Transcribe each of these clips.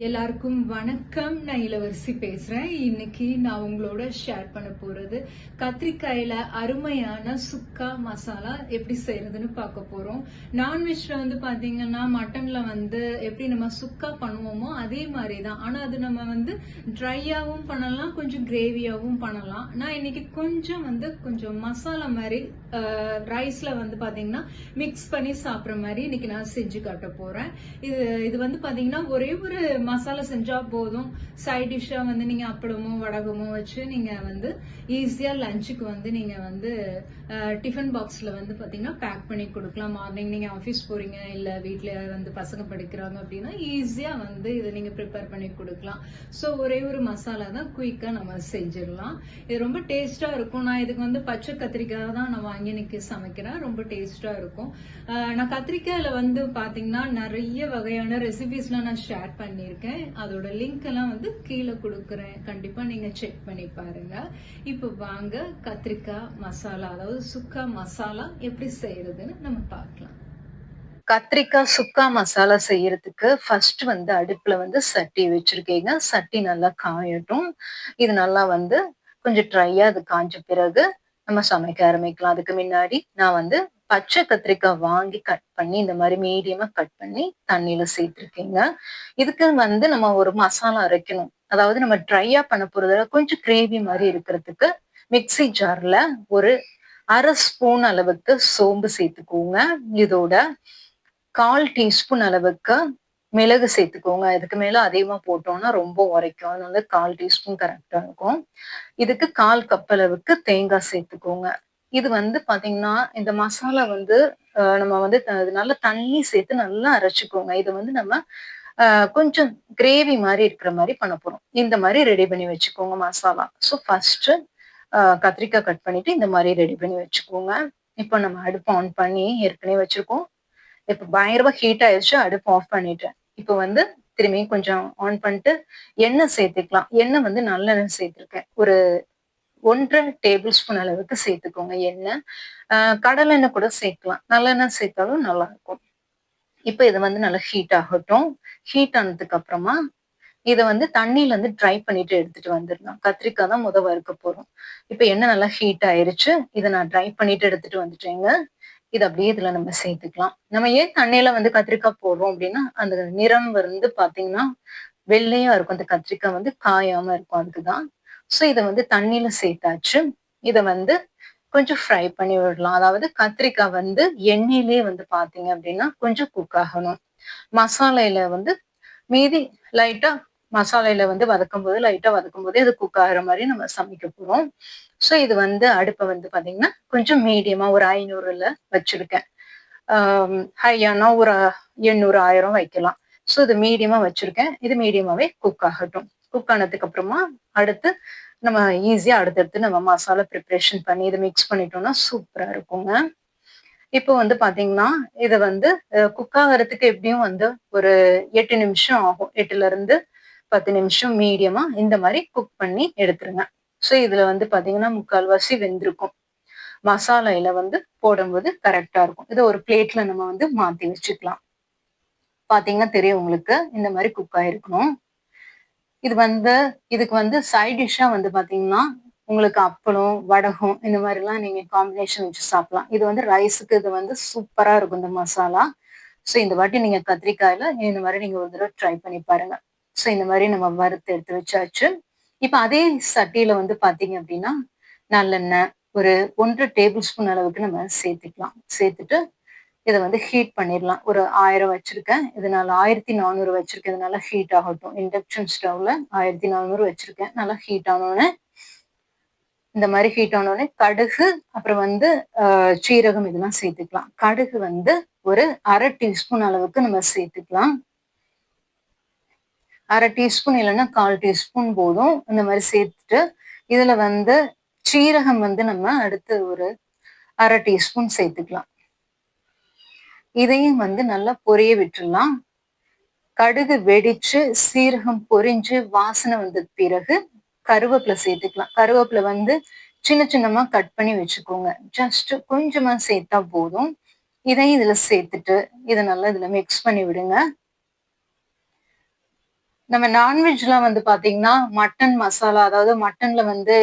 எல்லாருக்கும் வணக்கம். நான் இளவரசி பேசுறேன். இன்னைக்கு நான் உங்களோட ஷேர் பண்ண போறது கத்திரிக்காயில அருமையான சுக்கா மசாலா எப்படி செய்யறதுன்னு பார்க்க போறோம். நான்வெஜ்ல வந்து பாத்தீங்கன்னா மட்டன்ல வந்து எப்படி நம்ம சுக்கா பண்ணுவோமோ அதே மாதிரி தான் ஆனா அது நம்ம வந்து ட்ரையாவும் பண்ணலாம் கொஞ்சம் கிரேவியாவும் பண்ணலாம். நான் இன்னைக்கு கொஞ்சம் வந்து கொஞ்சம் மசாலா மாதிரி ரைஸ்ல வந்து பாத்தீங்கன்னா மிக்ஸ் பண்ணி சாப்பிட்ற மாதிரி இன்னைக்கு நான் செஞ்சு காட்ட போறேன். இது இது வந்து பாத்தீங்கன்னா ஒரே ஒரு மசாலா செஞ்சா போதும். சைட் டிஷ்ஷா வந்து நீங்க அப்பளமோ வடகமோ வச்சு நீங்க வந்து ஈஸியா லஞ்சுக்கு வந்து நீங்க வந்து டிஃபன் பாக்ஸ்ல வந்து பாத்தீங்கன்னா பேக் பண்ணி கொடுக்கலாம். மார்னிங் நீங்க ஆஃபீஸ் போறீங்க இல்ல வீட்ல வந்து பசங்க படிக்கிறாங்க அப்படின்னா ஈஸியா வந்து இதை நீங்க ப்ரிப்பேர் பண்ணி கொடுக்கலாம். ஸோ ஒரே ஒரு மசாலா தான் குயிக்கா நம்ம செஞ்சிடலாம். இது ரொம்ப டேஸ்டா இருக்கும். நான் இதுக்கு வந்து பச்சை கத்திரிக்காய் தான் நான் வாங்கி இன்னைக்கு சமைக்கிறேன். ரொம்ப டேஸ்டா இருக்கும். நான் கத்திரிக்காயில வந்து பாத்தீங்கன்னா நிறைய வகையான ரெசிபிஸ்லாம் நான் ஷேர் பண்ணியிருக்கேன். அதோட லிங்க் எல்லாம் வந்து கீழே கொடுக்குறேன். கண்டிப்பா நீங்க செக் பண்ணி பாருங்க. இப்போ வாங்க கத்திரிக்காய் மசாலா அதாவது சுக்கா மசாலா எப்படி செய்யறதுன்னு நம்ம பார்க்கலாம். கத்திரிக்காய் சுக்கா மசாலா செய்யறதுக்கு ஃபர்ஸ்ட் வந்து அடுப்புல வந்து சட்டி வச்சிருக்கீங்க. சட்டி நல்லா காயட்டும். இது நல்லா வந்து கொஞ்சம் ட்ரையா அது காஞ்ச பிறகு நம்ம சமைக்க ஆரம்பிக்கலாம். அதுக்கு முன்னாடி நான் வந்து பச்சை கத்திரிக்காய் வாங்கி கட் பண்ணி இந்த மாதிரி மீடியமா கட் பண்ணி தண்ணியில சேர்த்துருக்கீங்க. இதுக்கு வந்து நம்ம ஒரு மசாலா அரைக்கணும். அதாவது நம்ம ட்ரையா பண்ண போறதுல கொஞ்சம் கிரேவி மாதிரி இருக்கிறதுக்கு மிக்ஸி ஜார்ல ஒரு அரை ஸ்பூன் அளவுக்கு சோம்பு சேர்த்துக்கோங்க. இதோட கால் டீஸ்பூன் அளவுக்கு மிளகு சேர்த்துக்கோங்க. இதுக்கு மேல அதிகமா போட்டோம்னா ரொம்ப உரைக்கும். அதனால கால் டீஸ்பூன் கரெக்டா இருக்கும். இதுக்கு கால் கப் அளவுக்கு தேங்காய் சேர்த்துக்கோங்க. இது வந்து பாத்தீங்கன்னா இந்த மசாலா வந்து நம்ம வந்து நல்லா தண்ணி சேர்த்து நல்லா அரைச்சிக்கோங்க. இது வந்து நம்ம கொஞ்சம் கிரேவி மாதிரி இருக்கிற மாதிரி பண்ண போறோம். இந்த மாதிரி ரெடி பண்ணி வச்சுக்கோங்க மசாலா. ஸோ ஃபர்ஸ்ட் கத்திரிக்காய் கட் பண்ணிட்டு இந்த மாதிரி ரெடி பண்ணி வச்சுக்கோங்க. இப்போ நம்ம அடுப்பு ஆன் பண்ணி ஏற்கனவே வச்சிருக்கோம். இப்போ பயங்கரமா ஹீட் ஆயிடுச்சு அடுப்பு ஆஃப் பண்ணிட்டேன். இப்போ வந்து திரும்பி கொஞ்சம் ஆன் பண்ணிட்டு எண்ணெய் சேர்த்துக்கலாம். எண்ணெய் வந்து நல்லெண்ணெய் சேர்த்துருக்கேன். ஒரு ஒன்றரை டேபிள் ஸ்பூன் அளவுக்கு சேர்த்துக்கோங்க எண்ணெய். கடலெண்ணெய் கூட சேர்க்கலாம். நல்லெண்ணெய் சேர்த்தாலும் நல்லா இருக்கும் இப்போ இது வந்து நல்லா ஹீட் ஆகட்டும். ஹீட் ஆனதுக்கு அப்புறமா இதை வந்து தண்ணியில இருந்து ட்ரை பண்ணிட்டு எடுத்துட்டு வந்துடலாம் கத்திரிக்காய் தான் முத வறுக்க போறோம். இப்போ எண்ணெய் நல்லா ஹீட் ஆயிருச்சு. இதை நான் ட்ரை பண்ணிட்டு எடுத்துட்டு வந்துட்டேங்க. இது அப்படியே இதுல நம்ம சேர்த்துக்கலாம். நம்ம ஏன் தண்ணியில வந்து கத்திரிக்காய் போடுறோம் அப்படின்னா அந்த நிறம் வந்து பாத்தீங்கன்னா வெள்ளையா இருக்கும். அந்த கத்திரிக்காய் வந்து காயாம இருக்கும். அதுக்குதான் ஸோ இதை வந்து தண்ணியில சேர்த்தாச்சு. இதை வந்து கொஞ்சம் ஃப்ரை பண்ணி விடலாம். அதாவது கத்திரிக்காய் வந்து எண்ணெயிலே வந்து பார்த்தீங்க அப்படின்னா கொஞ்சம் குக் ஆகணும். மசாலையில வந்து மீதி லைட்டா மசாலையில வந்து வதக்கும் போது லைட்டா வதக்கும் போதே அது குக் ஆகிற மாதிரி நம்ம சமைக்க போறோம். ஸோ இது வந்து அடுப்பை வந்து பாத்தீங்கன்னா கொஞ்சம் மீடியமா ஒரு ஐநூறுல வச்சிருக்கேன். ஹையானா ஒரு எண்ணூறு ஆயிரம் வைக்கலாம். ஸோ இது மீடியமாக வச்சுருக்கேன். இது மீடியமாகவே குக் ஆகட்டும். குக் ஆனதுக்கு அப்புறமா அடுத்து நம்ம ஈஸியா அடுத்தடுத்து நம்ம மசாலா ப்ரிப்பரேஷன் பண்ணி இதை மிக்ஸ் பண்ணிட்டோம்னா சூப்பரா இருக்குங்க. இப்போ வந்து பாத்தீங்கன்னா இது வந்து குக் ஆகிறதுக்கு எப்படியும் வந்து ஒரு எட்டு நிமிஷம் ஆகும். எட்டுல இருந்து பத்து நிமிஷம் மீடியமா இந்த மாதிரி குக் பண்ணி எடுத்துருங்க. ஸோ இதுல வந்து பாத்தீங்கன்னா முக்கால்வாசி வெந்திருக்கும். மசாலையில வந்து போடும்போது கரெக்டா இருக்கும். இதை ஒரு பிளேட்ல நம்ம வந்து மாத்தி வச்சுக்கலாம். பாத்தீங்கன்னா தெரியும் உங்களுக்கு இந்த மாதிரி குக் ஆயிருக்கணும். இது வந்து இதுக்கு வந்து சைட் வந்து பாத்தீங்கன்னா உங்களுக்கு அப்பளம் வடகம் இந்த மாதிரி எல்லாம் நீங்க காம்பினேஷன் வச்சு சாப்பிடலாம். இது வந்து ரைஸுக்கு இது வந்து சூப்பரா இருக்கும் இந்த மசாலா. ஸோ இந்த வாட்டி நீங்க கத்திரிக்காயில இந்த மாதிரி நீங்க ஒரு தடவை ட்ரை பண்ணி பாருங்க. ஸோ இந்த மாதிரி நம்ம வறுத்து எடுத்து வச்சாச்சு. இப்போ அதே சட்டியில வந்து பாத்தீங்க அப்படின்னா நல்லெண்ணெய் ஒரு ஒன்றரை டேபிள் ஸ்பூன் அளவுக்கு நம்ம சேர்த்துக்கலாம். சேர்த்துட்டு இதை வந்து ஹீட் பண்ணிடலாம் ஒரு ஆயிரம் வச்சிருக்கேன். இது ஆயிரத்தி நானூறு வச்சிருக்கேன். இது நல்லா ஹீட் ஆகட்டும். இண்டக்ஷன் ஸ்டவ்ல ஆயிரத்தி நானூறு வச்சிருக்கேன். நல்லா ஹீட் ஆனோடனே இந்த மாதிரி ஹீட் ஆனோடனே கடுகு அப்புறம் வந்து ஆஹ், சீரகம் இதெல்லாம் சேர்த்துக்கலாம். கடுகு வந்து ஒரு அரை டீஸ்பூன் அளவுக்கு நம்ம சேர்த்துக்கலாம். அரை டீஸ்பூன் இல்லைன்னா கால் டீஸ்பூன் போதும். இந்த மாதிரி சேர்த்துட்டு இதுல வந்து சீரகம் வந்து நம்ம அடுத்து ஒரு அரை டீஸ்பூன் சேர்த்துக்கலாம். இதையும் வந்து நல்லா பொரிய விட்டுறலாம் கடுகு வெடிச்சு சீரகம் பொரிஞ்சு வாசனை வந்த பிறகு கருவேப்பிலை சேர்த்துக்கலாம். கருவேப்பிலை வந்து சின்ன சின்னமா கட் பண்ணி வச்சுக்கோங்க. ஜஸ்ட் கொஞ்சமா சேர்த்தா போதும். இதையும் இதுல சேர்த்துட்டு இதை நல்லா இதுல மிக்ஸ் பண்ணி விடுங்க. நம்ம நான்வெஜ்லாம் வந்து பாத்தீங்கன்னா மட்டன் மசாலா அதாவது மட்டன்ல வந்து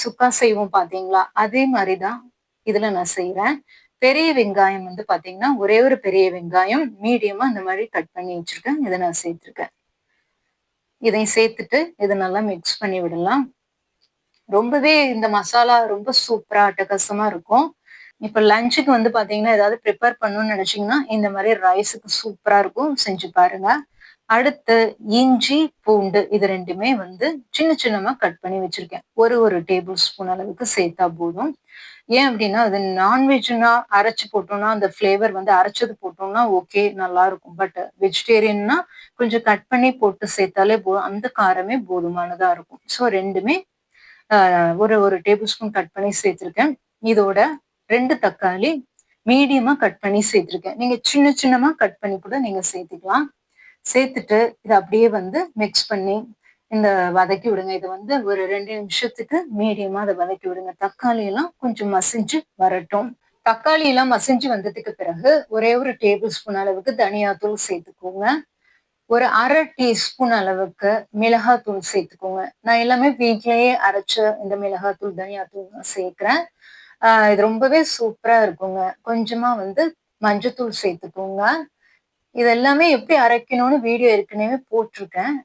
சுக்கா செய்வோம் பாத்தீங்களா? அதே மாதிரிதான் இதுல நான் செய்யறேன் பெரிய வெங்காயம் வந்து பாத்தீங்கன்னா ஒரே ஒரு பெரிய வெங்காயம் மீடியமா இந்த மாதிரி கட் பண்ணி வச்சிருக்கேன். இதை நான் சேர்த்திருக்கேன். இதை சேர்த்துட்டு இதை நல்லா மிக்ஸ் பண்ணி விடலாம். ரொம்பவே இந்த மசாலா ரொம்ப சூப்பரா அட்டகாசமா இருக்கும். இப்ப லஞ்சுக்கு வந்து பாத்தீங்கன்னா ஏதாவது ப்ரிப்பேர் பண்ணணும்னு நினைச்சீங்கன்னா இந்த மாதிரி ரைஸுக்கு சூப்பரா இருக்கும். செஞ்சு பாருங்க. அடுத்து இஞ்சி பூண்டு இது ரெண்டுமே வந்து சின்ன சின்னமா கட் பண்ணி வச்சிருக்கேன். ஒரு ஒரு டேபிள் ஸ்பூன் அளவுக்கு சேர்த்தா போதும். ஏன் அப்படின்னா அது நான்வெஜ்னா அரைச்சு போட்டோம்னா அந்த ஃப்ளேவர் வந்து அரைச்சது போட்டோம்னா ஓகே நல்லா இருக்கும். பட் வெஜிடேரியன்னா கொஞ்சம் கட் பண்ணி போட்டு சேர்த்தாலே போதும். அந்த காரமே போதுமானதா இருக்கும். ஸோ ரெண்டுமே ஒரு ஒரு டேபிள் ஸ்பூன் கட் பண்ணி சேர்த்திருக்கேன். இதோட ரெண்டு தக்காளி மீடியமா கட் பண்ணி சேர்த்திருக்கேன். நீங்க சின்ன சின்னமா கட் பண்ணி கூட நீங்க சேர்த்துக்கலாம். சேர்த்துட்டு இதை அப்படியே வந்து மிக்ஸ் பண்ணி இந்த வதக்கி விடுங்க. இதை வந்து ஒரு ரெண்டு நிமிஷத்துக்கு மீடியமா அதை வதக்கி விடுங்க. தக்காளி எல்லாம் கொஞ்சம் மசிஞ்சு வரட்டும். தக்காளி எல்லாம் மசிஞ்சு வந்ததுக்கு பிறகு ஒரே ஒரு டேபிள் ஸ்பூன் அளவுக்கு தனியாத்தூள் சேர்த்துக்கோங்க. ஒரு அரை டீஸ்பூன் அளவுக்கு மிளகாத்தூள் சேர்த்துக்கோங்க. நான் எல்லாமே வீட்லயே அரைச்ச இந்த மிளகாத்தூள் தனியாத்தூள் தான் சேர்க்குறேன். இது ரொம்பவே சூப்பரா இருக்குங்க. கொஞ்சமா வந்து மஞ்சத்தூள் சேர்த்துக்கோங்க. இது எல்லாமே எப்படி அரைக்கணும்னு வீடியோ ஏற்கனவே போட்டிருக்கேன்.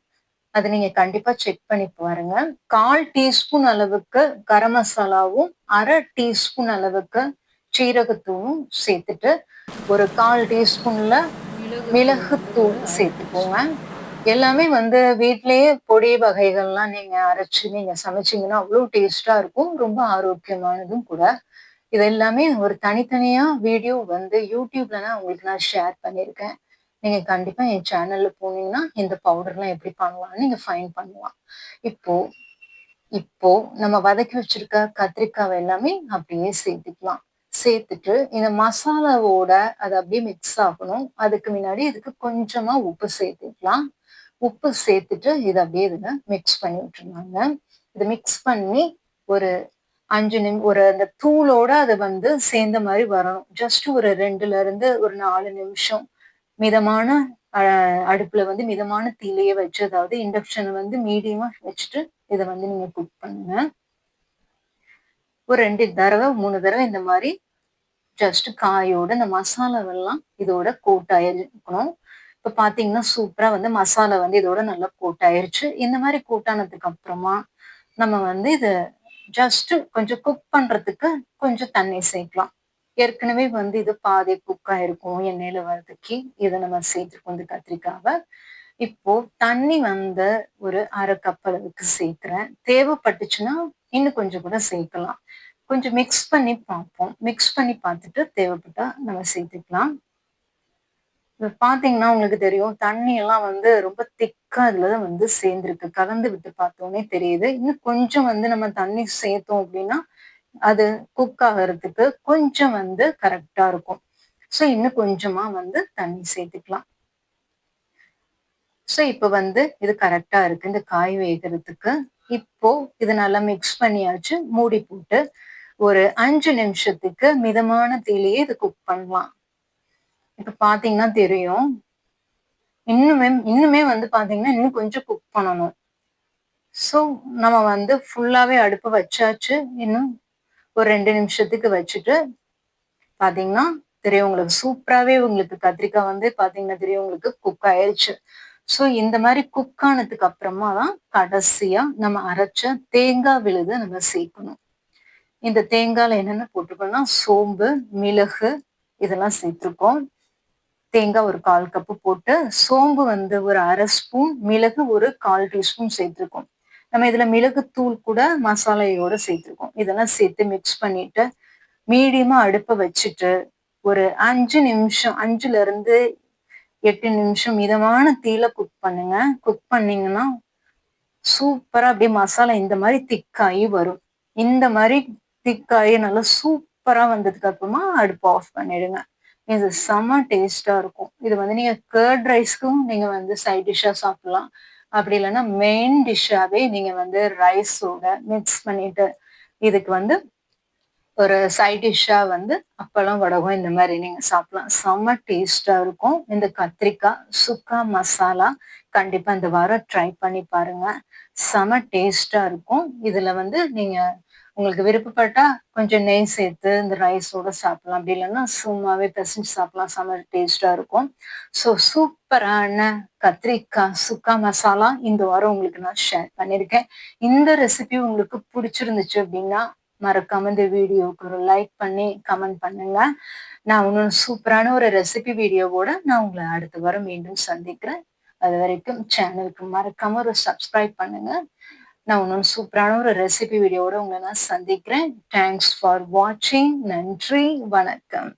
அது நீங்க கண்டிப்பா செக் பண்ணி பாருங்க. கால் டீஸ்பூன் அளவுக்கு கரம் மசாலாவும் அரை டீஸ்பூன் அளவுக்கு சீரகத்தூளும் சேர்த்துட்டு ஒரு கால் டீஸ்பூன்ல மிளகுத்தூள் சேர்த்துக்கோங்க. எல்லாமே வந்து வீட்லயே பொடி வகைகள்லாம் நீங்க அரைச்சு நீங்க சமைச்சீங்கன்னா அவ்வளோ டேஸ்டா இருக்கும். ரொம்ப ஆரோக்கியமானதும் கூட. இது எல்லாமே ஒரு தனித்தனியா வீடியோ வந்து யூடியூப்ல நான் உங்களுக்கு நான் ஷேர் பண்ணியிருக்கேன். நீங்க கண்டிப்பா என் சேனல்ல போனீங்கன்னா இந்த பவுடர்லாம் எப்படி பண்ணலாம்னு நீங்க ஃபைன் பண்ணலாம். இப்போ இப்போ நம்ம வதக்கி வச்சிருக்க கத்திரிக்காய் எல்லாமே அப்படியே சேர்த்துக்கலாம். சேர்த்துட்டு இந்த மசாலாவோட அது அப்படியே மிக்ஸ் ஆகணும். அதுக்கு முன்னாடி இதுக்கு கொஞ்சமா உப்பு சேர்த்துக்கலாம். உப்பு சேர்த்துட்டு இதை அப்படியே இதுல மிக்ஸ் பண்ணி விட்டுருந்தாங்க இதை மிக்ஸ் பண்ணி ஒரு அஞ்சு நிமி ஒரு அந்த தூளோட அது வந்து சேர்ந்த மாதிரி வரணும். ஜஸ்ட் ஒரு ரெண்டுல இருந்து ஒரு நாலு நிமிஷம் மிதமான அடுப்புல வந்து மிதமான தீலையே வச்சு அதாவது இண்டக்ஷனை வந்து மீடியமா வச்சுட்டு இதை வந்து நீங்க குக் பண்ணுங்க. ஒரு ரெண்டு தடவை மூணு தடவை இந்த மாதிரி ஜஸ்ட் காயோட இந்த மசாலாவெல்லாம் இதோட கோட் ஆயிருக்கணும் இப்ப பாத்தீங்கன்னா சூப்பரா வந்து மசாலா வந்து இதோட நல்லா கோட் ஆயிருச்சு இந்த மாதிரி கோட்டானதுக்கு அப்புறமா நம்ம வந்து இதை ஜஸ்ட் கொஞ்சம் குக் பண்றதுக்கு கொஞ்சம் தண்ணி சேர்க்கலாம். ஏற்கனவே வந்து இது பாதி குக் இருக்கும் எண்ணெயில வர்றதுக்கு இதை நம்ம சேர்த்துருக்கோம் இந்த கத்திரிக்காவை இப்போ தண்ணி வந்து ஒரு அரை கப் அளவுக்கு சேர்க்கிறேன். தேவைப்பட்டுச்சுன்னா இன்னும் கொஞ்சம் கூட சேர்க்கலாம். கொஞ்சம் மிக்ஸ் பண்ணி பார்ப்போம். மிக்ஸ் பண்ணி பார்த்துட்டு தேவைப்பட்டா நம்ம சேர்த்துக்கலாம். இப்போ பார்த்தீங்கன்னா உங்களுக்கு தெரியும் தண்ணி எல்லாம் வந்து ரொம்ப திக்கா இதுலதான் வந்து சேர்ந்துருக்கு. கலந்து விட்டு பார்த்தோன்னே தெரியுது. இன்னும் கொஞ்சம் வந்து நம்ம தண்ணி சேர்த்தோம் அப்படின்னா அது குக் ஆகிறதுக்கு கொஞ்சம் வந்து கரெக்டா இருக்கும். ஸோ இன்னும் கொஞ்சமா வந்து தண்ணி சேர்த்துக்கலாம். ஸோ இப்போ வந்து இது கரெக்டா இருக்கு. இந்த காய் வேகிறதுக்கு இப்போ இது நல்லா மிக்ஸ் பண்ணியாச்சு. மூடி போட்டு ஒரு அஞ்சு நிமிஷத்துக்கு மிதமான தீலையே இது குக் பண்ணலாம். இப்ப பாத்தீங்கன்னா தெரியும். இன்னுமே இன்னுமே வந்து பாத்தீங்கன்னா இன்னும் கொஞ்சம் குக் பண்ணணும். ஸோ நம்ம வந்து ஃபுல்லாவே அடுப்பு வச்சாச்சு. இன்னும் ஒரு ரெண்டு நிமிஷத்துக்கு வச்சுட்டு பாத்தீங்கன்னா தெரியும் உங்களுக்கு சூப்பராகவே உங்களுக்கு கத்திரிக்காய் வந்து பாத்தீங்கன்னா தெரியும் உங்களுக்கு குக் ஆயிடுச்சு ஸோ இந்த மாதிரி குக் ஆனதுக்கு அப்புறமா தான் கடைசியா நம்ம அரைச்ச தேங்காய் விழுது நம்ம சேர்க்கணும். இந்த தேங்காயில் என்னென்ன போட்டிருக்கோம்னா சோம்பு மிளகு இதெல்லாம் சேர்த்துருக்கோம். தேங்காய் ஒரு கால் கப்பு போட்டு சோம்பு வந்து ஒரு அரை ஸ்பூன் மிளகு ஒரு கால் டீஸ்பூன் சேர்த்துருக்கோம். நம்ம இதுல மிளகுத்தூள் கூட மசாலையோட சேர்த்துருக்கோம். இதெல்லாம் சேர்த்து மிக்ஸ் பண்ணிட்டு மீடியமா அடுப்பை வச்சுட்டு ஒரு அஞ்சு நிமிஷம் அஞ்சுல இருந்து எட்டு நிமிஷம் மிதமான தீல குக் பண்ணுங்க. குக் பண்ணீங்கன்னா சூப்பரா அப்படியே மசாலா இந்த மாதிரி திக்காயி வரும். இந்த மாதிரி திக்காயி நல்லா சூப்பரா வந்ததுக்கு அப்புறமா அடுப்பு ஆஃப் பண்ணிடுங்க. இது செம்ம டேஸ்டா இருக்கும். இது வந்து நீங்க கேர்ட் ரைஸ்க்கும் நீங்க வந்து சைட் டிஷ்ஷா சாப்பிடலாம். அப்படி இல்லைன்னா மெயின் டிஷ்ஷாவே நீங்க வந்து ரைஸோட மிக்ஸ் பண்ணிட்டு இதுக்கு வந்து ஒரு சைட் டிஷ்ஷா வந்து அப்பளம் வடகம் இந்த மாதிரி நீங்க சாப்பிடலாம். செம்ம டேஸ்டா இருக்கும். இந்த கத்திரிக்காய் சுக்கா மசாலா கண்டிப்பா இந்த வாரம் ட்ரை பண்ணி பாருங்க. செம டேஸ்டா இருக்கும். இதுல வந்து நீங்க உங்களுக்கு விருப்பப்பட்டா கொஞ்சம் நெய் சேர்த்து இந்த ரைஸோட சாப்பிடலாம். அப்படி இல்லைன்னா சும்மாவே பிசைஞ்சு சாப்பிடலாம். செம்ம டேஸ்டா இருக்கும். ஸோ சூப்பரான கத்திரிக்காய் சுக்கா மசாலா இந்த வாரம் உங்களுக்கு நான் ஷேர் பண்ணியிருக்கேன். இந்த ரெசிபி உங்களுக்கு பிடிச்சிருந்துச்சு அப்படின்னா மறக்காம இந்த வீடியோவுக்கு ஒரு லைக் பண்ணி கமெண்ட் பண்ணுங்க. நான் இன்னொன்று சூப்பரான ஒரு ரெசிபி வீடியோவோட நான் உங்களை அடுத்த வாரம் மீண்டும் சந்திக்கிறேன். அது வரைக்கும் சேனலுக்கு மறக்காம ஒரு சப்ஸ்கிரைப் பண்ணுங்க. நான் இன்னொன்று சூப்பரான ஒரு ரெசிபி வீடியோட உங்களை நான் சந்திக்கிறேன். தேங்க்ஸ் ஃபார் வாட்சிங் நன்றி. வணக்கம்.